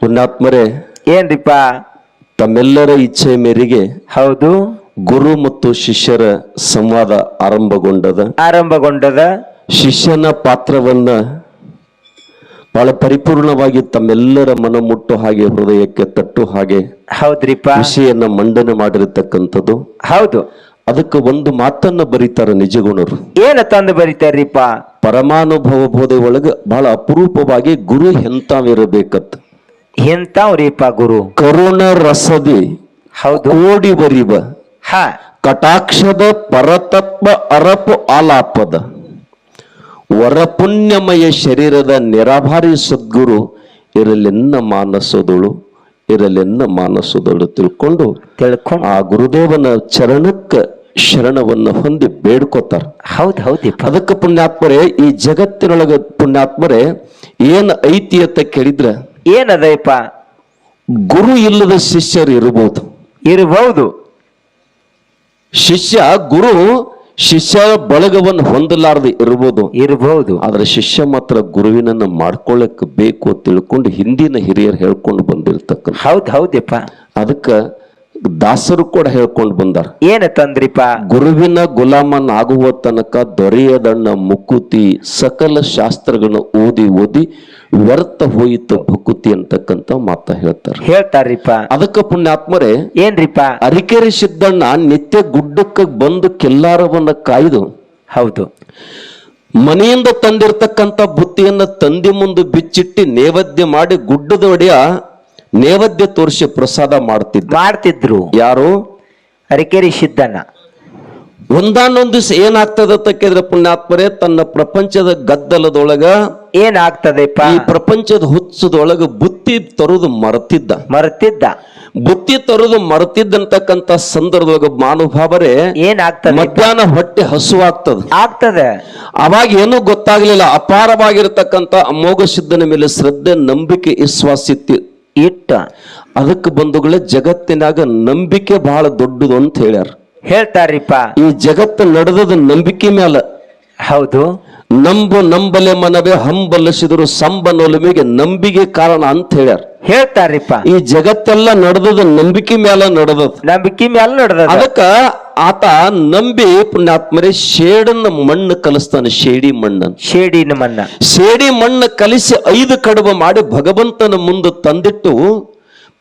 ಪುಣ್ಯಾತ್ಮರೇ ಏನ್ರಿಪ್ಪ? ತಮ್ಮೆಲ್ಲರ ಇಚ್ಛೆ ಮೇರೆಗೆ ಹೌದು. ಗುರು ಮತ್ತು ಶಿಷ್ಯರ ಸಂವಾದ ಆರಂಭಗೊಂಡದ. ಆರಂಭಗೊಂಡದ. ಶಿಷ್ಯನ ಪಾತ್ರವನ್ನ ಬಹಳ ಪರಿಪೂರ್ಣವಾಗಿ ತಮ್ಮೆಲ್ಲರ ಮನ ಮುಟ್ಟು ಹಾಗೆ ಹೃದಯಕ್ಕೆ ತಟ್ಟು ಹಾಗೆ ಹೌದ್ರಿಪ್ಪ. ವಿಷಯನ ಮಂಡನೆ ಮಾಡಿರತಕ್ಕಂಥದ್ದು. ಹೌದು. ಅದಕ್ಕೆ ಒಂದು ಮಾತನ್ನ ಬರೀತಾರ ನಿಜಗುಣರು. ಏನ ತಂದು ಬರೀತಾರ್ರಿಪ್ಪ? ಪರಮಾನುಭವ ಬೋಧೆ ಒಳಗೆ ಬಹಳ ಅಪರೂಪವಾಗಿ ಗುರು ಎಂತಾವಿರಬೇಕತ್. ಎಂತಾವ್ರಿಪ್ಪ ಗುರು? ಕರುಣ ರಸದಿ ಹೌದು. ಓಡಿ ಬರಿಬ ಹಾ. ಕಟಾಕ್ಷದ ಪರತತ್ವ ಅರಪು ಆಲಾಪದ. ವರಪುಣ್ಯಮಯ ಶರೀರದ ನಿರಾಭಾರಿ ಸದ್ಗುರು ಇರಲೆನ್ನ ಮಾನಸದಳು ಇರಲೆನ್ನ ಮಾನಸದಳು ತಿಳ್ಕೊಂಡು ತಿಳ್ಕೊಂಡು. ಆ ಗುರುದೇವನ ಚರಣಕ್ಕ ಶರಣವನ್ನ ಹೊಂದಿ ಬೇಡ್ಕೋತಾರ. ಹೌದ್ ಹೌದು ಅದಕ್ಕೆ ಪುಣ್ಯಾತ್ಮರೇ ಈ ಜಗತ್ತಿನೊಳಗ ಪುಣ್ಯಾತ್ಮರೇ ಏನ್ ಐತಿ ಅಂತ ಕೇಳಿದ್ರ ಏನದಪ್ಪ ಗುರು ಇಲ್ಲದ ಶಿಷ್ಯರು ಇರಬಹುದು. ಇರಬಹುದು. ಶಿಷ್ಯ ಗುರು ಶಿಷ್ಯ ಬಳಗವನ್ನು ಹೊಂದಲಾರದೆ ಇರಬಹುದು. ಇರಬಹುದು. ಆದ್ರೆ ಶಿಷ್ಯ ಮಾತ್ರ ಗುರುವಿನನ್ನು ಮಾಡ್ಕೊಳ್ಳಕ್ ಬೇಕು ತಿಳ್ಕೊಂಡು ಹಿಂದಿನ ಹಿರಿಯರು ಹೇಳ್ಕೊಂಡು ಬಂದಿರ್ತಕ್ಕ ಹೌದು ಹೌದಪ್ಪ ಅದಕ್ಕ ದಾಸರು ಕೂಡ ಹೇಳ್ಕೊಂಡು ಬಂದಾರ. ಏನ ತಂದ್ರಿಪ್ಪ ಗುರುವಿನ ಗುಲಾಮನ್ ಆಗುವ ತನಕ ದೊರೆಯದಣ್ಣ ಮುಕುತಿ ಸಕಲ ಶಾಸ್ತ್ರಗಳನ್ನ ಓದಿ ಓದಿ ವ್ಯರ್ಥ ಹೋಯಿತು ಭಕುತಿ ಅಂತಕ್ಕಂತ ಮಾತ ಹೇಳ್ತಾರೆ. ಹೇಳ್ತಾರ್ರಿಪ್ಪ ಅದಕ್ಕ ಪುಣ್ಯಾತ್ಮರೇ ಏನ್ರಿಪ್ಪ ಅರಿಕೆರೆ ಸಿದ್ದಣ್ಣ ನಿತ್ಯ ಗುಡ್ಡಕ್ಕ ಬಂದು ಕೆಲ್ಲಾರವನ್ನ ಕಾಯ್ದು ಹೌದು. ಮನೆಯಿಂದ ತಂದಿರ್ತಕ್ಕಂಥ ಬುತ್ತಿಯನ್ನ ತಂದಿ ಮುಂದೆ ಬಿಚ್ಚಿಟ್ಟಿ ನೇವೇದ್ಯ ಮಾಡಿ ಗುಡ್ಡದ ಒಡೆಯ ನೇವೇದ್ಯ ತೋರಿಸಿ ಪ್ರಸಾದ ಮಾಡ್ತಿದ್ದ. ಮಾಡ್ತಿದ್ರು. ಯಾರು? ಅರಿಕೆರಿ ಸಿದ್ದಣ್ಣ ಒಂದಾನೊಂದು ದಿವಸ ಏನಾಗ್ತದ ಕೇಳಿದ್ರೆ ಪುಣ್ಯಾತ್ಮರೇ ತನ್ನ ಪ್ರಪಂಚದ ಗದ್ದಲದೊಳಗ ಏನಾಗ್ತದೆ ಈ ಪ್ರಪಂಚದ ಹುಚ್ಚದೊಳಗ ಬುತ್ತಿ ತರುದು ಮರೆತಿದ್ದ. ಮರ್ತಿದ್ದ. ಬುತ್ತಿ ತರುದು ಮರೆತಿದ್ದಂತಕ್ಕಂತ ಸಂದರ್ಭದೊಳಗ ಮಾನುಭಾವರೇ ಏನಾಗ್ತದೆ? ಮಧ್ಯಾಹ್ನ ಹೊಟ್ಟೆ ಹಸುವಾಗ್ತದೆ. ಆಗ್ತದೆ. ಅವಾಗ ಏನು ಗೊತ್ತಾಗ್ಲಿಲ್ಲ. ಅಪಾರವಾಗಿರ್ತಕ್ಕಂಥ ಅಮೋಘ ಸಿದ್ಧನ ಮೇಲೆ ಶ್ರದ್ಧೆ ನಂಬಿಕೆ ವಿಶ್ವಾಸ ಇಟ್ಟ ಅದಕ್ಕೆ ಬಂಧುಗಳೇ ಜಗತ್ತಿನಾಗ ನಂಬಿಕೆ ಬಹಳ ದೊಡ್ಡದು ಅಂತ ಹೇಳ್ಯಾರ. ಹೇಳ್ತಾರ್ರಿಪ್ಪ. ಈ ಜಗತ್ತು ನಡೆದದ ನಂಬಿಕೆ ಮ್ಯಾಲ ಹೌದು. ನಂಬು ನಂಬಲೆ ಮನವೇ ಹಂಬಲಿಸಿದ್ರು ಸಂಬನೊಲುಮೆಗೆ ನಂಬಿಕೆ ಕಾರಣ ಅಂತ ಹೇಳ್ಯಾರ. ಹೇಳ್ತಾರ್ರಿಪ್ಪ. ಈ ಜಗತ್ತೆಲ್ಲ ನಡೆದದ ನಂಬಿಕೆ ಮೇಲೆ ನಡೆದದ ನಂಬಿಕೆ ಮೇಲೆ ನಡೆದ ಅದಕ್ಕ ಆತ ನಂಬಿ ಪುಣ್ಯಾತ್ಮರೇ ಶೇಡನ್ನ ಮಣ್ಣು ಕಲಿಸ್ತಾನೆ ಶೇಡಿ ಮಣ್ಣನ್ನು. ಶೇಡಿನ ಮಣ್ಣ. ಶೇಡಿ ಮಣ್ಣು ಕಲಿಸಿ ಐದು ಕಡುಬು ಮಾಡಿ ಭಗವಂತನ ಮುಂದೆ ತಂದಿಟ್ಟು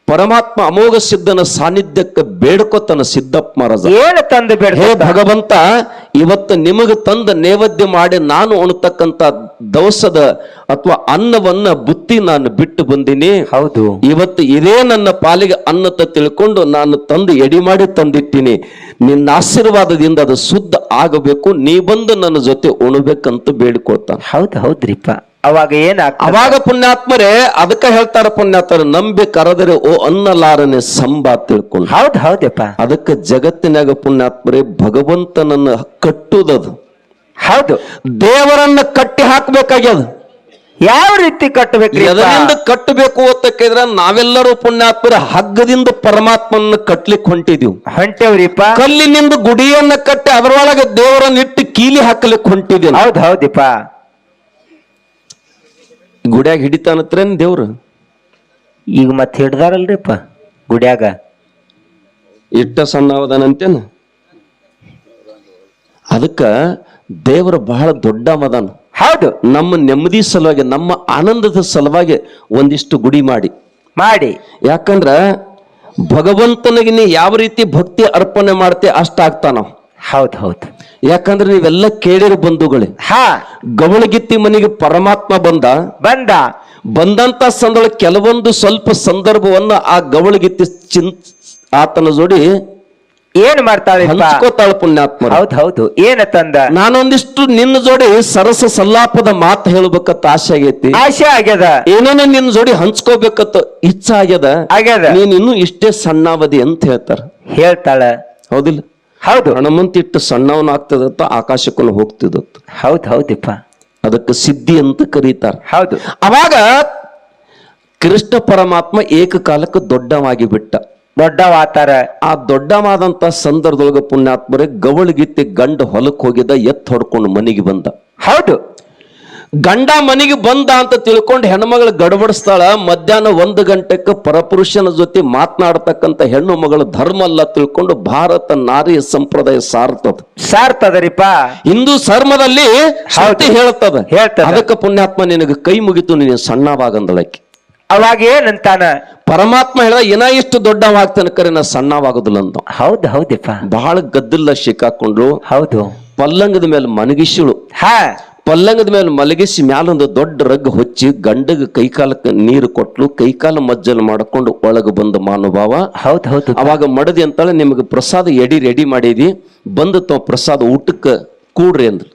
ಪರಮಾತ್ಮ ಅಮೋಘ ಸಿದ್ಧನ ಸಾನ್ನಿಧ್ಯಕ್ಕೆ ಬೇಡ್ಕೊತನ ಸಿದ್ದಪ್ಪ ಮಹಾರಾಜ. ಏನು ತಂದು ಹೇ ಬೇಡ ಭಗವಂತ ಇವತ್ತು ನಿಮಗೆ ತಂದ ನೈವೇದ್ಯ ಮಾಡಿ ನಾನು ಉಣ್ತಕ್ಕಂತ ದವಸದ ಅಥವಾ ಅನ್ನವನ್ನ ಬುತ್ತಿ ನಾನು ಬಿಟ್ಟು ಬಂದಿನಿ. ಹೌದು. ಇವತ್ತು ಇದೇ ನನ್ನ ಪಾಲಿಗೆ ಅನ್ನತ ತಿಳ್ಕೊಂಡು ನಾನು ತಂದು ಎಡಿ ಮಾಡಿ ತಂದಿಟ್ಟಿನಿ. ನಿನ್ನ ಆಶೀರ್ವಾದದಿಂದ ಅದು ಶುದ್ಧ ಆಗಬೇಕು. ನೀ ಬಂದು ನನ್ನ ಜೊತೆ ಉಣಬೇಕಂತ ಬೇಡ್ಕೊಳ್ತಾನೆ. ಹೌದು ಹೌದ್ರಿಪ್ಪ. ಅವಾಗ ಏನ ಅವಾಗ ಪುಣ್ಯಾತ್ಮರೇ ಅದಕ್ಕೆ ಹೇಳ್ತಾರ ಪುಣ್ಯಾತ್ಮರು ನಂಬಿ ಕರೆದರೆ ಓ ಅನ್ನಲಾರನೆ ಸಂಬ ತಿಳ್ಕೊಂಡು. ಹೌದ್ ಹೌದಪ್ಪ ಅದಕ್ಕೆ ಜಗತ್ತಿನಾಗ ಪುಣ್ಯಾತ್ಮರೇ ಭಗವಂತನನ್ನ ಕಟ್ಟುದದು. ಹೌದು. ದೇವರನ್ನ ಕಟ್ಟಿ ಹಾಕ್ಬೇಕಾಗ್ಯದ. ಯಾವ ರೀತಿ ಕಟ್ಟಬೇಕು ಅದರಿಂದ ಕಟ್ಟಬೇಕು ಅಂತ ಕೇಳಿದ್ರೆ ನಾವೆಲ್ಲರೂ ಪುಣ್ಯಾತ್ಮರ ಹಗ್ಗದಿಂದ ಪರಮಾತ್ಮನ ಕಟ್ಲಿಕ್ಕೆ ಹೊಂಟಿದೀವಿ. ಹೊಂಟೇವ್ರಿಪ್ಪ. ಕಲ್ಲಿನಿಂದ ಗುಡಿಯನ್ನ ಕಟ್ಟಿ ಅದರೊಳಗೆ ದೇವರನ್ನ ಇಟ್ಟು ಕೀಲಿ ಹಾಕಲಿಕ್ಕೆ ಹೊಂಟಿದೀವಿ ಹೌದ್ ಹೌದಿಪ್ಪ ಗುಡಿಯಾಗ ಹಿಡಿತಾನತ್ರೇನು ದೇವ್ರು? ಈಗ ಮತ್ತೆ ಹಿಡ್ದಾರಲ್ರಿಪ್ಪ ಗುಡ್ಯಾಗ. ಇಟ್ಟ ಸಣ್ಣವದನಂತೇನ ಅದಕ್ಕ ದೇವರು ಬಹಳ ದೊಡ್ಡ ಮದಾನ ಹೌದು. ನಮ್ಮ ನೆಮ್ಮದಿ ಸಲುವಾಗಿ ನಮ್ಮ ಆನಂದದ ಸಲುವಾಗಿ ಒಂದಿಷ್ಟು ಗುಡಿ ಮಾಡಿ. ಮಾಡಿ. ಯಾಕಂದ್ರ ಭಗವಂತನಿಗೆ ನೀ ಯಾವ ರೀತಿ ಭಕ್ತಿ ಅರ್ಪಣೆ ಮಾಡ್ತೆ ಅಷ್ಟಾಗ್ತಾನ ಹೌದು ಹೌದು. ಯಾಕಂದ್ರೆ ನೀವೆಲ್ಲ ಕೇಳಿರ ಬಂಧುಗಳೇ. ಹಾ. ಗವಳಗಿತ್ತಿ ಮನೆಗೆ ಪರಮಾತ್ಮ ಬಂದ. ಬಂದ. ಬಂದಂತ ಸಂದಳ ಕೆಲವೊಂದು ಸ್ವಲ್ಪ ಸಂದರ್ಭವನ್ನ ಆ ಗವಳಗಿತ್ತಿ ಚಿನ್ ಆತನ ಜೋಡಿ ಏನ್ ಮಾಡ್ತಾಳೆ ಹಂಚ್ಕೋತಾಳ ಪುಣ್ಯಾತ್ಮ. ಹೌದು ಹೌದು. ಏನ ತಂದ? ನಾನೊಂದಿಷ್ಟು ನಿನ್ನ ಜೋಡಿ ಸರಸ ಸಲ್ಲಾಪದ ಮಾತು ಹೇಳ್ಬೇಕತ್ತ ಆಸೆ ಆಗೈತಿ. ಆಸೆ ಆಗ್ಯದ? ಏನೇನ ನಿನ್ನ ಜೋಡಿ ಹಂಚ್ಕೋಬೇಕತ್ತ ಇಚ್ಛೆ ಆಗ್ಯದ. ಆಗ್ಯದ? ನೀನ್ ಇನ್ನೂ ಇಷ್ಟೇ ಸಣ್ಣಾವಧಿ ಅಂತ ಹೇಳ್ತಾರ. ಹೇಳ್ತಾಳ. ಹೌದಿಲ್ಲ? ಹೌದು. ಹಣಮಂತಿಟ್ಟು ಸಣ್ಣವನಾಗ್ತದತ್ತ ಆಕಾಶಕ್ಕೂ ಹೋಗ್ತಿದ್ದ ಹೌದು ಹೌದಿಪ್ಪ ಅದಕ್ಕೆ ಸಿದ್ಧಿ ಅಂತ ಕರೀತಾರೆ. ಹೌದು. ಅವಾಗ ಕೃಷ್ಣ ಪರಮಾತ್ಮ ಏಕಕಾಲಕ್ಕೆ ದೊಡ್ಡವಾಗಿ ಬಿಟ್ಟ. ದೊಡ್ಡವಾತಾರ. ಆ ದೊಡ್ಡವಾದಂತ ಸಂದರ್ಭದೊಳಗ ಪುಣ್ಯಾತ್ಮರೇ ಗವಳಗಿತ್ತಿ ಗಂಡ ಹೊಲಕ್ಕೆ ಹೋಗಿದ್ದ ಎತ್ತ ಹೊಡ್ಕೊಂಡು ಮನೆಗೆ ಬಂದ. ಹೌದು. ಗಂಡ ಮನೆಗೆ ಬಂದ ಅಂತ ತಿಳ್ಕೊಂಡು ಹೆಣ್ಮಗಳು ಗಡಬಡಿಸ್ತಾಳ ಮಧ್ಯಾಹ್ನ ಒಂದು ಗಂಟೆಗೆ ಪರಪುರುಷನ ಜೊತೆ ಮಾತನಾಡತಕ್ಕಂತ ಹೆಣ್ಣು ಮಗಳು ಧರ್ಮ ಅಲ್ಲ ತಿಳ್ಕೊಂಡು ಭಾರತ ನಾರಿ ಸಂಪ್ರದಾಯ ಸಾರ್ತದ. ಸಾರ್ತದರಿಪ ಹಿಂದೂ ಧರ್ಮದಲ್ಲಿ ಹೇಳ್ತದ. ಹೇಳ್ತದ. ಅದಕ್ಕೆ ಪುಣ್ಯಾತ್ಮ ನಿನಗೆ ಕೈ ಮುಗಿತು ನೀನು ಸಣ್ಣವಾಗಂದಳಕ್ಕೆ ಅವಾಗ ಏನಂತಾನ? ಪರಮಾತ್ಮ ಹೇಳ ಏನ ಇಷ್ಟು ದೊಡ್ಡವಾಗ್ತಾನೆ ಕರೆ ನಾ ಸಣ್ಣವಾಗುದಿಲ್ಲ ಅಂತ ಹೌದು ಹೌದಪ್ಪ. ಬಹಳ ಗದ್ದಲ್ಲ ಸಿಕ್ಕಾಕೊಂಡ್ರು ಹೌದು. ಪಲ್ಲಂಗದ ಮೇಲೆ ಮನಗಿಸಿಳು. ಹಾ. ಪಲ್ಲಂಗದ ಮೇಲೆ ಮಲಗಿಸಿ ಮ್ಯಾಲೊಂದು ದೊಡ್ಡ ರಗ್ ಹೊಚ್ಚಿ ಗಂಡಗ ಕೈಕಾಲಕ್ಕೆ ನೀರು ಕೊಟ್ಲು ಕೈಕಾಲ ಮಜ್ಜಲು ಮಾಡಿಕೊಂಡು ಒಳಗೆ ಬಂದ ಮಾನುಭಾವ ಹೌದು ಹೌದು ಅವಾಗ ಮಡದಿ ಅಂತಾಳೆ ನಿಮಗೆ ಪ್ರಸಾದ ಎಡಿ ರೆಡಿ ಮಾಡಿದಿ ಬಂದು ತಾವು ಪ್ರಸಾದ ಊಟಕ್ಕೆ ಕೂಡ್ರಿ ಅಂದ್ರು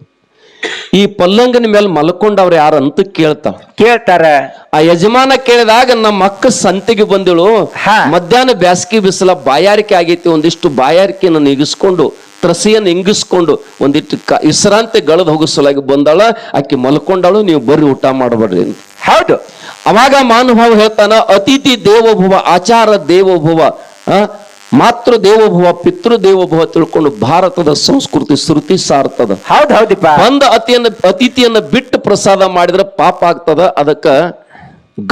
ಈ ಪಲ್ಲಂಗನ ಮೇಲೆ ಮಲ್ಕೊಂಡವ್ರು ಯಾರು ಅಂತ ಕೇಳ್ತಾವ ಕೇಳ್ತಾರ. ಆ ಯಜಮಾನ ಕೇಳಿದಾಗ ನಮ್ಮ ಅಕ್ಕ ಸಂತೆಗೆ ಬಂದಿಳು ಹಾ. ಮಧ್ಯಾಹ್ನ ಬ್ಯಾಸ್ಗಿ ಬಿಸಿಲ ಬಾಯಾರಿಕೆ ಆಗೈತಿ ಒಂದಿಷ್ಟು ಬಾಯಾರಿಕೆಯನ್ನು ನೀಗಿಸ್ಕೊಂಡು ತ್ರಸಿಯನ್ನು ಇಂಗಿಸ್ಕೊಂಡು ಒಂದಿಟ್ಟು ಕ ವಿಶ್ರಾಂತಿ ಗಳದ ಹೋಗಿಸಲಾಗಿ ಬಂದಾಳ ಆಕೆ ಮಲ್ಕೊಂಡಾಳು ನೀವು ಬರ್ರಿ ಊಟ ಮಾಡಬೇಡ್ರಿ ಅಂತ. ಹೌದು. ಅವಾಗ ಮಾನುಭಾವ ಹೇಳ್ತಾನ ಅತಿಥಿ ದೇವೋಭವ ಆಚಾರ ದೇವೋಭವ ಆ, ಮಾತೃ ದೇವೋಭವ ಪಿತೃ ದೇವೋಭವ ತಿಳ್ಕೊಂಡು ಭಾರತದ ಸಂಸ್ಕೃತಿ ಶ್ರುತಿ ಸಾರ್ತದ. ಹೌದು ಹೌದಿಪ್ಪ. ಬಂದ ಅತಿಯನ್ನ ಅತಿಥಿಯನ್ನ ಬಿಟ್ಟು ಪ್ರಸಾದ ಮಾಡಿದ್ರೆ ಪಾಪ ಆಗ್ತದ ಅದಕ್ಕ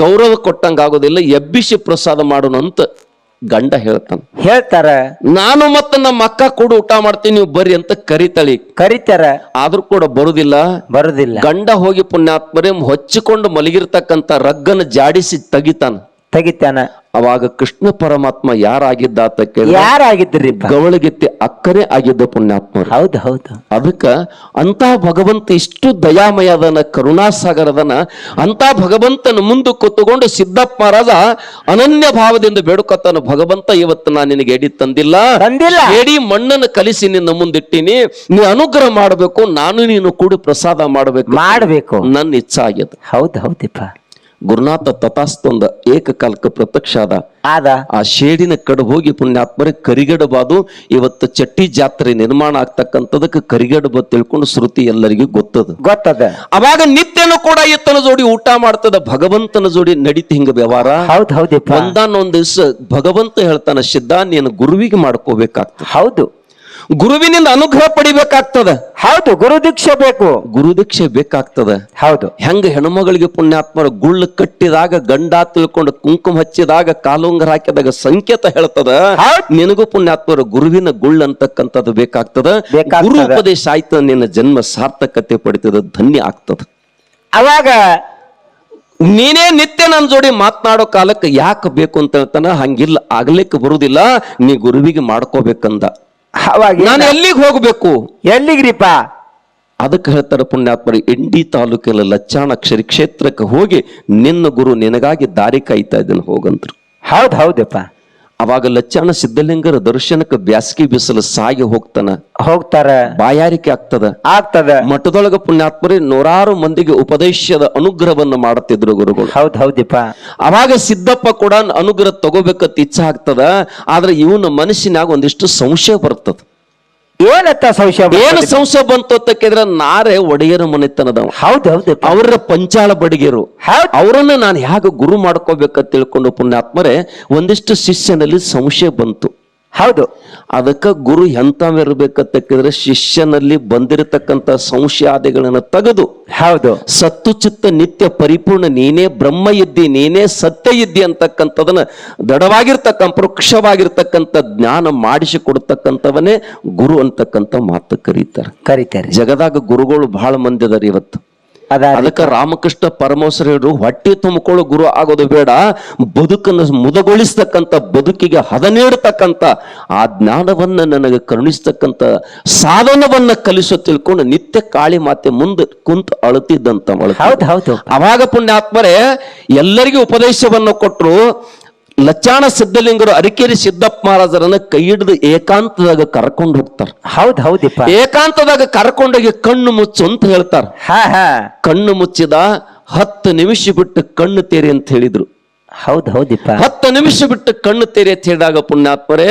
ಗೌರವ ಕೊಟ್ಟಂಗಾಗೋದಿಲ್ಲ ಎಬ್ಬಿಸಿ ಪ್ರಸಾದ ಮಾಡೋಣ ಅಂತ ಗಂಡ ಹೇಳ್ತಾನ. ಹೇಳ್ತಾರ ನಾನು ಮತ್ತೆ ನಮ್ಮ ಅಕ್ಕ ಕೂಡ ಊಟ ಮಾಡ್ತೀನಿ ನೀವು ಬರ್ರಿ ಅಂತ ಕರಿತಳಿ. ಕರಿತಾರ. ಆದ್ರೂ ಕೂಡ ಬರುದಿಲ್ಲ. ಬರುದಿಲ್ಲ. ಗಂಡ ಹೋಗಿ ಪುಣ್ಯಾತ್ಮರೇ ಹೊಚ್ಚಿಕೊಂಡು ಮಲಗಿರ್ತಕ್ಕಂತ ರಗ್ಗನ ಜಾಡಿಸಿ ತೆಗಿತಾನ. ತೆಗಿತಾನ ಅವಾಗ ಕೃಷ್ಣ ಪರಮಾತ್ಮ ಯಾರಾಗಿದ್ದಾತ ಕೇಳಿ ಯಾರಾಗಿದ್ರಿ ಗವಳಗಿತ್ತಿ ಅಕ್ಕರೆ ಆಗಿದ್ದ ಪುಣ್ಯಾತ್ಮ ಹೌದು ಹೌದು. ಅದಕ್ಕ ಅಂತಹ ಭಗವಂತ ಇಷ್ಟು ದಯಾಮಯದನ ಕರುಣಾಸಾಗರದನ ಅಂತ ಭಗವಂತನ ಮುಂದೆ ಕೂತುಕೊಂಡು ಸಿದ್ದಪ್ಪ ರಾಜ ಅನನ್ಯ ಭಾವದಿಂದ ಬೇಡುಕತ್ತಾನ ಭಗವಂತ ಇವತ್ತು ನಾನು ನಿನಗೆ ಎಡಿ ತಂದಿಲ್ಲ. ತಂದಿಲ್ಲ. ಎಡಿ ಮಣ್ಣನ್ನು ಕಲಿಸಿ ನಿನ್ನ ಮುಂದಿಟ್ಟಿನಿ ನೀ ಅನುಗ್ರಹ ಮಾಡಬೇಕು ನಾನು ನೀನು ಕೂಡಿ ಪ್ರಸಾದ ಮಾಡಬೇಕು. ಮಾಡಬೇಕು. ನನ್ನ ಇಚ್ಛಾ ಆಗ್ಯದ. ಹೌದು ಹೌದಿಪ್ಪ ಗುರುನಾಥ ತಥಾಸ್ತೊಂದ ಏಕಕಾಲಕ್ಕೆ ಪ್ರತ್ಯಕ್ಷ ಆದ. ಆದ ಆ ಶೇಡಿನ ಕಡೆ ಹೋಗಿ ಪುಣ್ಯಾತ್ಮರೇ ಕರಿಗಡಬಾದು. ಇವತ್ತು ಚಟ್ಟಿ ಜಾತ್ರೆ ನಿರ್ಮಾಣ ಆಗ್ತಕ್ಕಂಥದಕ್ಕೆ ಕರಿಗಡಬ ತಿಳ್ಕೊಂಡು ಶ್ರುತಿ ಎಲ್ಲರಿಗೂ ಗೊತ್ತದ. ಗೊತ್ತದ. ಅವಾಗ ನಿತ್ಯನು ಕೂಡ ಇತ್ತನ ಜೋಡಿ ಊಟ ಮಾಡ್ತದ ಭಗವಂತನ ಜೋಡಿ ನಡೀತಿ ಹಿಂಗ ವ್ಯವಹಾರ. ಹೌದು ಹೌದಪ್ಪ ಒಂದಾನೊಂದ್ ದಿವಸ ಭಗವಂತ ಹೇಳ್ತಾನ ಸಿದ್ಧ ನೀನು ಗುರುವಿಗೆ ಮಾಡ್ಕೋಬೇಕಾಗ್ತದೆ. ಹೌದು. ಗುರುವಿನಿಂದ ಅನುಗ್ರಹ ಪಡಿಬೇಕಾಗ್ತದ? ಹೌದು ಗುರು ದೀಕ್ಷೆ ಬೇಕು. ಗುರುದೀಕ್ಷೆ ಬೇಕಾಗ್ತದ? ಹೌದು. ಹೆಂಗ ಹೆಣ್ಮಗಳಿಗೆ ಪುಣ್ಯಾತ್ಮರ ಗುಳ್ಳು ಕಟ್ಟಿದಾಗ ಗಂಡ ತಿಳ್ಕೊಂಡು ಕುಂಕುಮ ಹಚ್ಚಿದಾಗ ಕಾಲುಂಗರ ಹಾಕಿದಾಗ ಸಂಕೇತ ಹೇಳ್ತದ. ನಿನಗೂ ಪುಣ್ಯಾತ್ಮರ ಗುರುವಿನ ಗುಳ್ಳು ಅಂತಕ್ಕಂಥದ್ದು ಬೇಕಾಗ್ತದ. ಗುರು ಉಪದೇಶ ಆಯ್ತು ನಿನ್ನ ಜನ್ಮ ಸಾರ್ಥಕತೆ ಪಡಿತದ ಧನ್ಯ ಆಗ್ತದ. ಅವಾಗ ನೀನೇ ನಿತ್ಯ ನನ್ನ ಜೋಡಿ ಮಾತನಾಡೋ ಕಾಲಕ್ಕೆ ಯಾಕೆ ಬೇಕು ಅಂತ ಹೇಳ್ತಾನ? ಹಂಗಿಲ್ಲ ಆಗ್ಲಿಕ್ಕೆ ಬರುದಿಲ್ಲ ನೀ ಗುರುವಿಗೆ ಮಾಡ್ಕೋಬೇಕಂದ. ಅವಾಗ ನಾನು ಎಲ್ಲಿಗೆ ಹೋಗಬೇಕು? ಎಲ್ಲಿಗ್ರಿಪ್ಪ ಅದಕ್ಕೆ ಹೇಳ್ತಾರೆ ಪುಣ್ಯಾತ್ಮರು ಎಂಡಿ ತಾಲೂಕಿನ ಲಚ್ಚಾಣಕ್ಷರಿ ಕ್ಷೇತ್ರಕ್ಕೆ ಹೋಗಿ ನಿನ್ನ ಗುರು ನಿನಗಾಗಿ ದಾರಿ ಕಾಯ್ತಾ ಇದ್ದಾನೆ ಹೋಗಂತರು ಹೌದು ಹೌದಪ್ಪ ಅವಾಗ ಲಚ್ಚಾನ ಸಿದ್ಧಲಿಂಗರ ದರ್ಶನಕ್ಕೆ ಬ್ಯಾಸಗಿ ಬಿಸಿಲು ಸಾಗಿ ಹೋಗ್ತಾನ. ಹೋಗ್ತಾರ. ಬಾಯಾರಿಕೆ ಆಗ್ತದ. ಆಗ್ತದ. ಮಠದೊಳಗ ಪುಣ್ಯಾತ್ಮರಿ ನೂರಾರು ಮಂದಿಗೆ ಉಪದೇಶದ ಅನುಗ್ರಹವನ್ನು ಮಾಡುತ್ತಿದ್ರು ಗುರುಗಳು. ಹೌದ್ ಹೌದಿಪ್ಪ. ಅವಾಗ ಸಿದ್ದಪ್ಪ ಕೂಡ ಅನುಗ್ರಹ ತಗೋಬೇಕಂತ ಇಚ್ಛೆ ಆಗ್ತದ. ಆದ್ರೆ ಇವನ ಮನಸ್ಸಿನಾಗ ಒಂದಿಷ್ಟು ಸಂಶಯ ಬರ್ತದ. ಏನತ್ತ ಸಂಶಯ ಏನು ಸಂಶಯ ಬಂತು ಅಂತ ಕೇಳಿದ್ರೆ ನಾರೇ ಒಡೆಯರ ಮನೆತನದ ಹೌದು ಹೌದು ಅವರ ಪಂಚಾಳ ಬಡಿಗೆರು. ಅವರನ್ನ ನಾನು ಹೇಗೆ ಗುರು ಮಾಡ್ಕೋಬೇಕಂತ ತಿಳ್ಕೊಂಡು ಪುಣ್ಯಾತ್ಮರೇ ಒಂದಿಷ್ಟು ಶಿಷ್ಯನಲ್ಲಿ ಸಂಶಯ ಬಂತು. ಹೌದು. ಅದಕ್ಕೆ ಗುರು ಎಂತವಿರ್ಬೇಕಂತ ಕೇಳಿದ್ರೆ ಶಿಷ್ಯನಲ್ಲಿ ಬಂದಿರತಕ್ಕಂತ ಸಂಶಯಾದಿಗಳನ್ನು ತೆಗೆದು. ಹೌದು. ಸತ್ತು ಚಿತ್ತ ನಿತ್ಯ ಪರಿಪೂರ್ಣ ನೀನೇ ಬ್ರಹ್ಮ ಇದ್ದಿ ನೀನೇ ಸತ್ಯ ಇದ್ದಿ ಅಂತಕ್ಕಂಥದನ್ನ ದೃಢವಾಗಿರ್ತಕ್ಕ ಪರೋಕ್ಷವಾಗಿರ್ತಕ್ಕಂಥ ಜ್ಞಾನ ಮಾಡಿಸಿ ಕೊಡ್ತಕ್ಕಂಥವನೇ ಗುರು ಅಂತಕ್ಕಂಥ ಮಾತು ಕರೀತಾರೆ. ಕರೀತಾರೆ. ಜಗದಾಗ ಗುರುಗಳು ಬಹಳ ಮಂದಿ ಅದಾರ ಇವತ್ತು. ಅದಕ್ಕೆ ರಾಮಕೃಷ್ಣ ಪರಮಹಂಸರು ಹೇಳಿದ್ರು ಹೊಟ್ಟೆ ತುಂಬಿಕೊಳ್ಳೋ ಗುರು ಆಗೋದು ಬೇಡ. ಬದುಕನ್ನು ಮುದಗೊಳಿಸ್ತಕ್ಕಂಥ ಬದುಕಿಗೆ ಹದ ನೀಡತಕ್ಕಂಥ ಆ ಜ್ಞಾನವನ್ನ ನನಗೆ ಕರುಣಿಸ್ತಕ್ಕಂಥ ಸಾಧನವನ್ನ ಕಲಿಸೋ ತಿಳ್ಕೊಂಡು ನಿತ್ಯ ಕಾಳಿ ಮಾತೆ ಮುಂದೆ ಕುಂತು ಅಳುತ್ತಿದ್ದಂತ ಮಳ ಹೌದು ಹೌದು. ಅವಾಗ ಪುಣ್ಯಾತ್ಮರೇ ಎಲ್ಲರಿಗೂ ಉಪದೇಶವನ್ನು ಕೊಟ್ಟರು ಲಚ್ಚಾಣ ಸಿದ್ಧಲಿಂಗರು ಅರಿಕೇರಿ ಸಿದ್ದಪ್ಪ ಮಹಾರಾಜರನ್ನ ಕೈ ಹಿಡಿದು ಏಕಾಂತದಾಗ ಕರ್ಕೊಂಡು ಹೋಗ್ತಾರ. ಹೌದ್ ಹೌದಿಪ್ಪ. ಏಕಾಂತದಾಗ ಕರ್ಕೊಂಡೋಗಿ ಕಣ್ಣು ಮುಚ್ಚು ಅಂತ ಹೇಳ್ತಾರ. ಹಾ ಹಾ. ಕಣ್ಣು ಮುಚ್ಚಿದ ಹತ್ತು ನಿಮಿಷ ಬಿಟ್ಟು ಕಣ್ಣು ತೇರಿ ಅಂತ ಹೇಳಿದ್ರು. ಹೌದ್ ಹೌದಿಪ್ಪ. ಹತ್ತು ನಿಮಿಷ ಬಿಟ್ಟು ಕಣ್ಣು ತೇರಿ ಅಂತ ಹೇಳಿದಾಗ ಪುಣ್ಯಾತ್ಮರೇ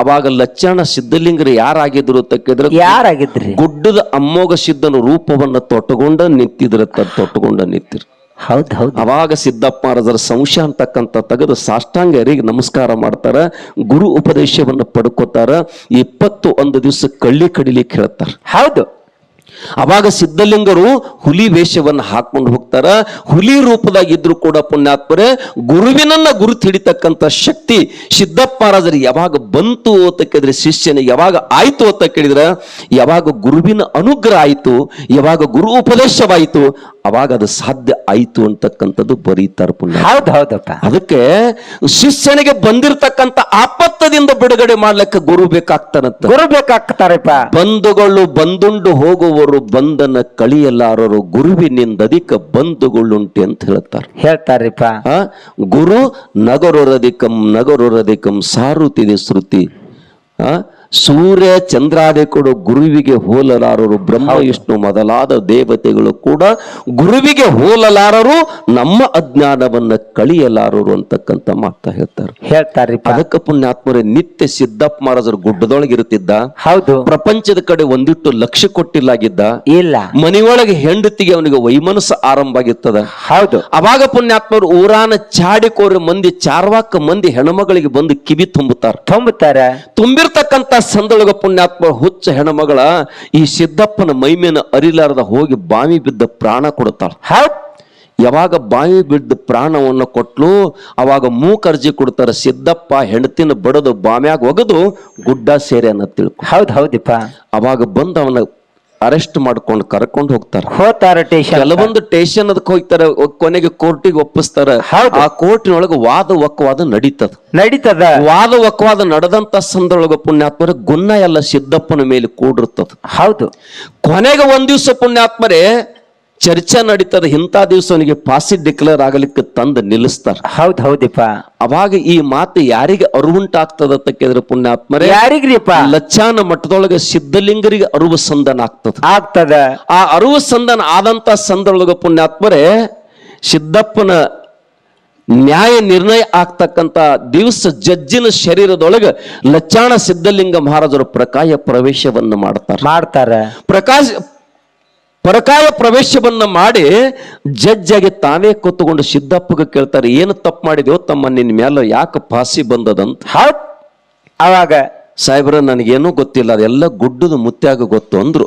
ಅವಾಗ ಲಚ್ಚಾಣ ಸಿದ್ಧಲಿಂಗರು ಯಾರಾಗಿದ್ರು ತಕ್ಕಿದ್ರು ಯಾರಾಗಿದ್ರು ಯಾರಾಗಿದ್ರಿ? ಗುಡ್ಡದ ಅಮ್ಮೋಗ ಸಿದ್ಧನ ರೂಪವನ್ನ ತೊಟ್ಟುಕೊಂಡ ನಿಂತಿದ್ರ ತೊಟ್ಟುಕೊಂಡ ನಿಂತಿರು ಹೌದ್ ಹೌದು. ಅವಾಗ ಸಿದ್ದಪ್ಪ ಮಹಾರಾಜರ ಸಂಶಯ ಅಂತಕ್ಕಂಥ ತೆಗೆದು ಸಾಷ್ಟಾಂಗರಿಗೆ ನಮಸ್ಕಾರ ಮಾಡ್ತಾರ ಗುರು ಉಪದೇಶವನ್ನು ಪಡ್ಕೋತಾರ ಇಪ್ಪತ್ತು ಒಂದು ದಿವಸ ಕಳ್ಳಿ ಕಡಿಲಿಕ್ಕೆ ಹೇಳ್ತಾರ. ಹೌದು. ಅವಾಗ ಸಿದ್ಧಲಿಂಗರು ಹುಲಿ ವೇಷವನ್ನು ಹಾಕೊಂಡು ಹೋಗ್ತಾರ. ಹುಲಿ ರೂಪದಾಗ ಇದ್ರು ಕೂಡ ಪುಣ್ಯಾತ್ಮರೇ ಗುರುವಿನನ್ನ ಗುರುತು ಹಿಡಿತಕ್ಕಂಥ ಶಕ್ತಿ ಸಿದ್ದಪ್ಪ ರಾಜರು ಯಾವಾಗ ಬಂತು ಅಂತ ಕೇಳಿದ್ರೆ ಶಿಷ್ಯನ ಯಾವಾಗ ಆಯ್ತು ಅಂತ ಕೇಳಿದ್ರೆ ಯಾವಾಗ ಗುರುವಿನ ಅನುಗ್ರಹ ಆಯ್ತು ಯಾವಾಗ ಗುರು ಉಪದೇಶವಾಯಿತು ಅವಾಗ ಅದು ಸಾಧ್ಯ ಆಯ್ತು ಅಂತಕ್ಕಂಥದ್ದು ಬರೀತಾರ ಪುಣ್ಯ. ಹೌದ್ ಹೌದಪ್ಪ. ಅದಕ್ಕೆ ಶಿಷ್ಯನಿಗೆ ಬಂದಿರತಕ್ಕಂಥ ಆಪತ್ತದಿಂದ ಬಿಡುಗಡೆ ಮಾಡ್ಲಿಕ್ಕೆ ಗುರು ಬೇಕಾಗ್ತಾರಂತ ಗುರು ಬೇಕಾಗ್ತಾರಪ್ಪ. ಬಂಧುಗಳು ಬಂದುಂಡು ಹೋಗುವವರು ಬಂಧನ ಕಳಿಯಲಾರರು ಗುರುವಿನಿಂದಧಿಕ ಬಂಧುಗಳುಂಟೆ ಅಂತ ಹೇಳ್ತಾರೆ. ಹೇಳ್ತಾರಿಪ್ಪ ಗುರು ನಗರೊರದಿಕಂ ನಗರೊರದಿಕಂ ಸಾರುತ್ತಿದೆ ಶ್ರುತಿ ಆ ಸೂರ್ಯ ಚಂದ್ರಾದಿಗಳು ಗುರುವಿಗೆ ಹೋಲಲಾರರು ಬ್ರಹ್ಮ ವಿಷ್ಣು ಮೊದಲಾದ ದೇವತೆಗಳು ಕೂಡ ಗುರುವಿಗೆ ಹೋಲಲಾರರು ನಮ್ಮ ಅಜ್ಞಾನವನ್ನ ಕಳಿಯಲಾರರು ಅಂತಕ್ಕಂಥ ಮಾತಾ ಹೇಳ್ತಾರೆ. ಹೇಳ್ತಾರೆ ಅದಕ್ಕೆ ಪುಣ್ಯಾತ್ಮರೇ ನಿತ್ಯ ಸಿದ್ದಪ್ಪ ಮಹಾರಾಜರು ಗುಡ್ಡದೊಳಗೆ ಇರುತ್ತಿದ್ದ ಹೌದು. ಪ್ರಪಂಚದ ಕಡೆ ಒಂದಿಟ್ಟು ಲಕ್ಷ ಕೊಟ್ಟಿಲ್ಲಾಗಿದ್ದ ಇಲ್ಲ. ಮನೆಯೊಳಗೆ ಹೆಂಡತಿಗೆ ಅವನಿಗೆ ವೈಮನಸ್ಸು ಆರಂಭ ಆಗಿರ್ತದ ಹೌದು. ಅವಾಗ ಪುಣ್ಯಾತ್ಮರು ಊರಾನ ಚಾಡಿಕೋರ ಮಂದಿ ಚಾರ್ವಾಕ ಮಂದಿ ಹೆಣಮಗಳಿಗೆ ಬಂದು ಕಿವಿ ತುಂಬುತ್ತಾರೆ. ತುಂಬುತ್ತಾರೆ. ತುಂಬಿರ್ತಕ್ಕಂಥ ಸಂದೊಳಗ ಪುಣ್ಯಾತ್ಮ ಹುಚ್ಚ ಹೆಣಮಗಳ ಈ ಸಿದ್ದಪ್ಪನ ಮೈಮೇನ ಅರಿಲಾರದ ಹೋಗಿ ಬಾವಿ ಬಿದ್ದ ಪ್ರಾಣ ಕೊಡುತ್ತಾಳ. ಹೌದ್. ಯಾವಾಗ ಬಾವಿ ಬಿದ್ದ ಪ್ರಾಣವನ್ನು ಕೊಟ್ಲು ಅವಾಗ ಮೂಕರ್ಜಿ ಕೊಡ್ತಾರ ಸಿದ್ದಪ್ಪ ಹೆಂಡತಿನ ಬಡದು ಬಾಮ್ಯಾಗ ಒಗದು ಗುಡ್ಡ ಸೇರೆ ಅನ್ನ ತಿಳ್ಕೊ. ಹೌದು ಹೌದಿಪ್ಪ. ಅವಾಗ ಬಂದು ಅವನ ಅರೆಸ್ಟ್ ಮಾಡ್ಕೊಂಡು ಕರ್ಕೊಂಡು ಹೋಗ್ತಾರೆ. ಹೋತಾರ ಟೇಷನ್ ಕೆಲವೊಂದು ಟೇಷನ್ ಅದಕ್ಕೆ ಹೋಗ್ತಾರೆ ಕೊನೆಗೆ ಕೋರ್ಟಿಗೆ ಒಪ್ಪಿಸ್ತಾರೆ. ಹೌದು. ಆ ಕೋರ್ಟಿನೊಳಗೆ ವಾದ ವಕ್ವಾದ ನಡೀತದ. ನಡೀತದ. ವಾದ ವಕ್ವಾದ ನಡೆದಂತ ಸಂದರ್ಭ ಪುಣ್ಯಾತ್ಮರ ಗುನ್ನ ಎಲ್ಲ ಸಿದ್ದಪ್ಪನ ಮೇಲೆ ಕೂಡಿರ್ತದ. ಹೌದು. ಕೊನೆಗೆ ಒಂದ್ ದಿವ್ಸ ಪುಣ್ಯಾತ್ಮರೇ ಚರ್ಚೆ ನಡೀತದ ಇಂಥ ದಿವಸ ಅವನಿಗೆ ಪಾಸಿ ಡಿಕ್ಲೇರ್ ಆಗಲಿಕ್ಕೆ ತಂದು ನಿಲ್ಲಿಸ್ತಾರ. ಹೌದ್ ಹೌದಿಪ್ಪ. ಅವಾಗ ಈ ಮಾತು ಯಾರಿಗೆ ಅರುವುಂಟಾಗ್ತದ ಅಂತ ಕೇಳಿದ್ರೆ ಪುಣ್ಯಾತ್ಮರೇ? ಯಾರಿಗ್ರಿಪ್ಪ? ಲಚ್ಚಾನ ಮಠದೊಳಗೆ ಸಿದ್ಧಲಿಂಗರಿಗೆ ಅರುವು ಸಂದನ ಆಗ್ತದ. ಆಗ್ತದ. ಆ ಅರುವು ಸಂದನ ಆದಂತ ಸಂದರ್ಭದೊಳಗ ಪುಣ್ಯಾತ್ಮರೇ ಸಿದ್ದಪ್ಪನ ನ್ಯಾಯ ನಿರ್ಣಯ ಆಗ್ತಕ್ಕಂತ ದಿವಸ ಜಜ್ಜಿನ ಶರೀರದೊಳಗೆ ಲಚ್ಚಾಣ ಸಿದ್ಧಲಿಂಗ ಮಹಾರಾಜರು ಪ್ರಕಾಯ ಪ್ರವೇಶವನ್ನು ಮಾಡ್ತಾರೆ. ಮಾಡ್ತಾರ. ಪ್ರಕಾಶ ಪರಕಾಯ ಪ್ರವೇಶವನ್ನು ಮಾಡಿ ಜಜ್ಜಾಗಿ ಆಗಿ ತಾವೇ ಕೂತ್ಕೊಂಡು ಸಿದ್ದಪ್ಪಗೆ ಕೇಳ್ತಾರೆ ಏನು ತಪ್ಪು ಮಾಡಿದೆಯೋ ತಮ್ಮ ನಿನ್ನ ಮೇಲೆ ಯಾಕೆ ಫಾಸಿ ಬಂದದಂತ? ಹಾಟ್ ಅವಾಗ ಸಾಹೇಬ್ರ ನನಗೇನೂ ಗೊತ್ತಿಲ್ಲ ಅದೆಲ್ಲ ಗುಡ್ಡದ ಮುತ್ಯಾಗ ಗೊತ್ತು ಅಂದ್ರು.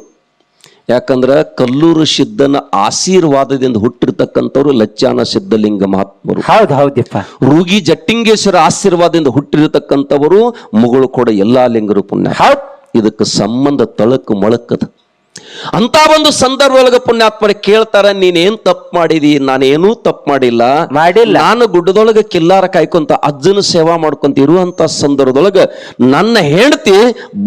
ಯಾಕಂದ್ರೆ ಕಲ್ಲೂರು ಸಿದ್ಧನ ಆಶೀರ್ವಾದದಿಂದ ಹುಟ್ಟಿರ್ತಕ್ಕಂಥವ್ರು ಲಚ್ಚಾನ ಸಿದ್ಧಲಿಂಗ ಮಹಾತ್ಮರು. ಹೌದ್ ಹೌದಪ್ಪ ರೂಗಿ ಜಟ್ಟಿಂಗೇಶ್ವರ ಆಶೀರ್ವಾದದಿಂದ ಹುಟ್ಟಿರತಕ್ಕಂಥವರು ಮುಗಳು ಕೂಡ ಎಲ್ಲಾ ಲಿಂಗರು ಪುಣ್ಯ ಹೌದು. ಇದಕ್ಕೆ ಸಂಬಂಧ ತಳಕು ಮೊಳಕದ. ಅಂತ ಒಂದು ಸಂದರ್ಭದೊಳಗ ಪುಣ್ಯಾತ್ಮರ ಕೇಳ್ತಾರ ನೀನೇನ್ ತಪ್ಪು ಮಾಡಿದಿ? ನಾನೇನೂ ತಪ್ಪು ಮಾಡಿಲ್ಲ. ಮಾಡಿಲ್ಲ. ನಾನು ಗುಡ್ಡದೊಳಗ ಕಿಲ್ಲಾರ ಕಾಯ್ಕೊಂತ ಅಜ್ಜನ ಸೇವಾ ಮಾಡ್ಕೊಂತ ಇರುವಂತ ಸಂದರ್ಭದೊಳಗ ನನ್ನ ಹೆಂಡತಿ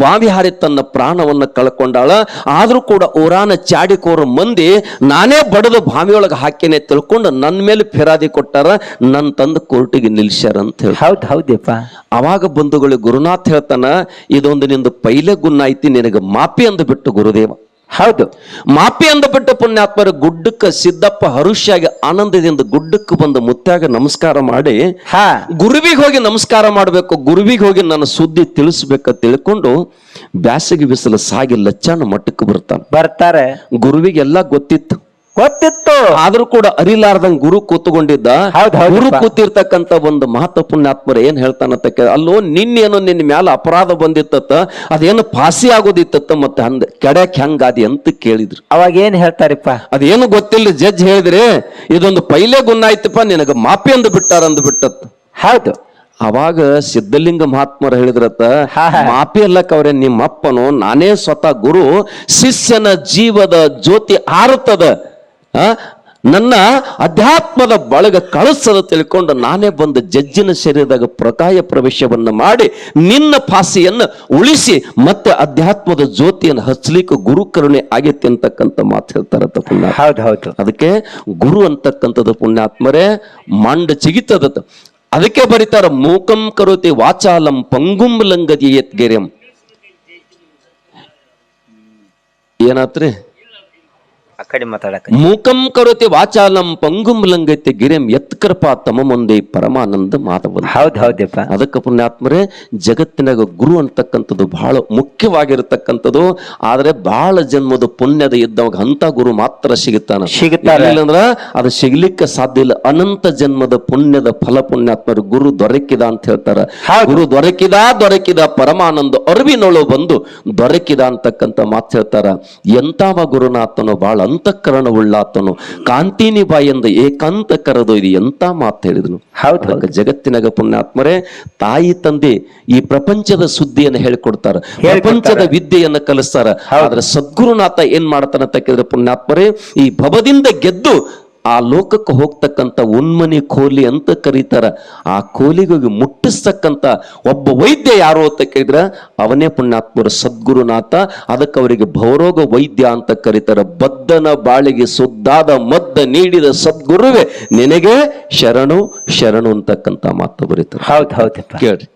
ಬಾವಿ ಹಾರಿ ತನ್ನ ಪ್ರಾಣವನ್ನ ಕಳ್ಕೊಂಡಾಳ. ಆದ್ರೂ ಕೂಡ ಊರಾನ ಚಾಡಿಕೋರ ಮಂದಿ ನಾನೇ ಬಡದು ಬಾವಿಯೊಳಗೆ ಹಾಕೇನೆ ತಿಳ್ಕೊಂಡು ನನ್ನ ಮೇಲೆ ಫಿರಾದಿ ಕೊಟ್ಟಾರ. ನನ್ನ ತಂದು ಕೋರ್ಟಿಗೆ ನಿಲ್ಸ್ಯಾರ ಅಂತ ಹೇಳಿ ಹೌದು ಹೌದಿಪ್ಪ ಅವಾಗ ಬಂಧುಗಳು ಗುರುನಾಥ್ ಹೇಳ್ತಾನ ಇದೊಂದು ನಿಂದು ಪೈಲೆ ಗುಣ ಐತಿ ನಿನಗೆ ಮಾಪಿ ಅಂದು ಬಿಟ್ಟು ಗುರುದೇವ. ಹೌದು. ಮಾಪಿ ಅಂದ ಪುಣ್ಯಾತ್ಮರು ಪುಣ್ಯಾತ್ಮರ ಗುಡ್ಡಕ್ಕ ಸಿದ್ದಪ್ಪ ಹರುಷ್ಯಾಗಿ ಆನಂದದಿಂದ ಗುಡ್ಡಕ್ಕೆ ಬಂದು ಮುತ್ತಾಗ ನಮಸ್ಕಾರ ಮಾಡಿ ಹಾ. ಗುರುವಿಗೆ ಹೋಗಿ ನಮಸ್ಕಾರ ಮಾಡಬೇಕು ಗುರುವಿಗೆ ಹೋಗಿ ನನ್ನ ಸುದ್ದಿ ತಿಳಿಸ್ಬೇಕ ತಿಳ್ಕೊಂಡು ಬ್ಯಾಸಗಿ ಬಿಸಿಲು ಸಾಗಿ ಲಚ್ಚಾನ ಮಟ್ಟಕ್ಕೆ ಬರ್ತಾನೆ. ಬರ್ತಾರೆ. ಗುರುವಿಗೆಲ್ಲ ಗೊತ್ತಿತ್ತು. ಗೊತ್ತಿತ್ತು ಆದ್ರೂ ಕೂಡ ಅರಿಲಾರ್ದಂಗ್ ಗುರು ಕೂತ್ಕೊಂಡಿದ್ದ. ಗುರು ಕೂತಿರ್ತಕ್ಕಂತ ಒಂದು ಮಹತ್ವ ಪುಣ್ಯಾತ್ಮರ ಏನ್ ಹೇಳ್ತಾನಂತ ಅಲ್ಲೋ ನಿನ್ನೇನು ನಿನ್ನ ಮ್ಯಾಲ ಅಪರಾಧ ಬಂದಿತ್ತ ಅದೇನು ಫಾಸಿ ಆಗೋದಿತ್ತ ಮತ್ತೆ ಹಂದ ಕೆಡಕ್ ಹೆಂಗಾದಿ ಅಂತ ಕೇಳಿದ್ರು ಅವಾಗ ಏನ್ ಹೇಳ್ತಾರಪ್ಪ ಅದೇನು ಗೊತ್ತಿಲ್ಲ ಜಡ್ಜ್ ಹೇಳಿದ್ರೆ ಇದೊಂದು ಪೈಲೆ ಗುಣ ಆಯ್ತಪ್ಪ ನಿನಗ ಮಾಪಿ ಅಂದು ಬಿಟ್ಟಾರ ಅಂದು ಬಿಟ್ಟತ್ ಹೌದು ಅವಾಗ ಸಿದ್ಧಲಿಂಗ ಮಹಾತ್ಮರು ಹೇಳಿದ್ರತ್ತ. ಮಾಪಿ ಅಲ್ಲಕ್ಕ ಅವ್ರೆ ನಿಮ್ಮ ಅಪ್ಪನು ನಾನೇ ಸ್ವತಃ ಗುರು ಶಿಷ್ಯನ ಜೀವದ ಜ್ಯೋತಿ ಆರುತ್ತದ? ನನ್ನ ಅಧ್ಯಾತ್ಮದ ಬಳಗ ಕಳಿಸದ ತಿಳ್ಕೊಂಡು ನಾನೇ ಬಂದು ಜಜ್ಜಿನ ಶರೀರದಾಗ ಪ್ರಕಾಯ ಪ್ರವೇಶವನ್ನು ಮಾಡಿ ನಿನ್ನ ಫಾಸಿಯನ್ನು ಉಳಿಸಿ ಮತ್ತೆ ಅಧ್ಯಾತ್ಮದ ಜ್ಯೋತಿಯನ್ನು ಹಚ್ಚಲಿಕ್ಕೆ ಗುರು ಕರುಣೆ ಆಗೈತಿ ಅಂತಕ್ಕಂಥ ಮಾತು ಹೇಳ್ತಾರತ್ತ ಪುಣ್ಯ. ಅದಕ್ಕೆ ಗುರು ಅಂತಕ್ಕಂಥದ್ದು ಪುಣ್ಯಾತ್ಮರೇ ಮಂಡ ಚಿಗಿತದ ಅದಕ್ಕೆ ಬರೀತಾರ ಮೂಕಂ ಕರೋತಿ ವಾಚಾಲಂ ಪಂಗುಂ ಲಂಗದಿ ಎತ್ಗೆರೆಂ ಏನಾತ್ರಿ? ಮೂಕಂ ಕರೋತಿ ವಾಚಾಲಂ ಪಂಗುಂ ಲಂಗೈತೆ ಗಿರಿಂ ತಮ ಮುಂದೆ ಪರಮಾನಂದ ಮಾಧವ ಹೌದು ಹೌದಪ್ಪ ಅದಕ್ಕೆ ಪುಣ್ಯಾತ್ಮರೇ ಜಗತ್ತಿನಾಗ ಗುರು ಅಂತಕ್ಕಂಥದ್ದು ಬಹಳ ಮುಖ್ಯವಾಗಿರತಕ್ಕಂಥದ್ದು. ಆದರೆ ಬಹಳ ಜನ್ಮದ ಪುಣ್ಯದ ಇದ್ದವಾಗ ಅಂತ ಗುರು ಮಾತ್ರ ಸಿಗುತ್ತಾನ. ಸಿಗುತ್ತಾನೆ ಇಲ್ಲಂದ್ರ ಅದು ಸಿಗ್ಲಿಕ್ಕೆ ಸಾಧ್ಯ ಇಲ್ಲ. ಅನಂತ ಜನ್ಮದ ಪುಣ್ಯದ ಫಲ ಪುಣ್ಯಾತ್ಮರು ಗುರು ದೊರಕಿದ ಅಂತ ಹೇಳ್ತಾರ. ಗುರು ದೊರಕಿದ ದೊರಕಿದ ಪರಮಾನಂದ ಅರಿವಿನೊಳು ಬಂದು ದೊರಕಿದ ಅಂತಕ್ಕಂಥ ಮಾತು ಹೇಳ್ತಾರ. ಎಂತಾವ ಗುರುನಾಥನು ಬಹಳ ಅಂತಃಕರಣ ಉಳ್ಳಾತನು ಬಾಯಿ ಎಂದು ಏಕಾಂತ ಕರೆದು ಇದು ಎಂತ ಮಾತು ಹೇಳಿದನು? ಹೌದು. ಹೌದು ಜಗತ್ತಿನಾಗ ಪುಣ್ಯಾತ್ಮರೇ ತಾಯಿ ತಂದೆ ಈ ಪ್ರಪಂಚದ ಸುದ್ದಿಯನ್ನು ಹೇಳಿಕೊಡ್ತಾರ. ಪ್ರಪಂಚದ ವಿದ್ಯೆಯನ್ನು ಕಲಿಸ್ತಾರ. ಆದ್ರೆ ಸದ್ಗುರುನಾಥ ಏನ್ ಮಾಡ್ತಾನ ಅಂತ ಕೇಳಿದ್ರೆ ಪುಣ್ಯಾತ್ಮರೇ ಈ ಭವದಿಂದ ಗೆದ್ದು ಆ ಲೋಕಕ್ಕೆ ಹೋಗ್ತಕ್ಕಂಥ ಉನ್ಮನಿ ಕೋಲಿ ಅಂತ ಕರೀತಾರ. ಆ ಕೋಲಿಗೋಗಿ ಮುಟ್ಟಿಸ್ತಕ್ಕಂಥ ಒಬ್ಬ ವೈದ್ಯ ಯಾರು ಅಂತ ಕೇಳಿದ್ರೆ? ಅವನೇ ಪುಣ್ಯಾತ್ಮರ ಸದ್ಗುರುನಾಥ ಅದಕ್ಕೆ ಅವರಿಗೆ ಭವರೋಗ ವೈದ್ಯ ಅಂತ ಕರೀತಾರ. ಬದ್ದನ ಬಾಳಿಗೆ ಸುದ್ದಾದ ಮದ್ದ ನೀಡಿದ ಸದ್ಗುರುವೇ ನಿನಗೆ ಶರಣು ಶರಣು ಅಂತಕ್ಕಂಥ ಮಾತು ಬರೀತಾರೆ. ಹೌದು ಹೌದು ಕೇಳ್ರಿ.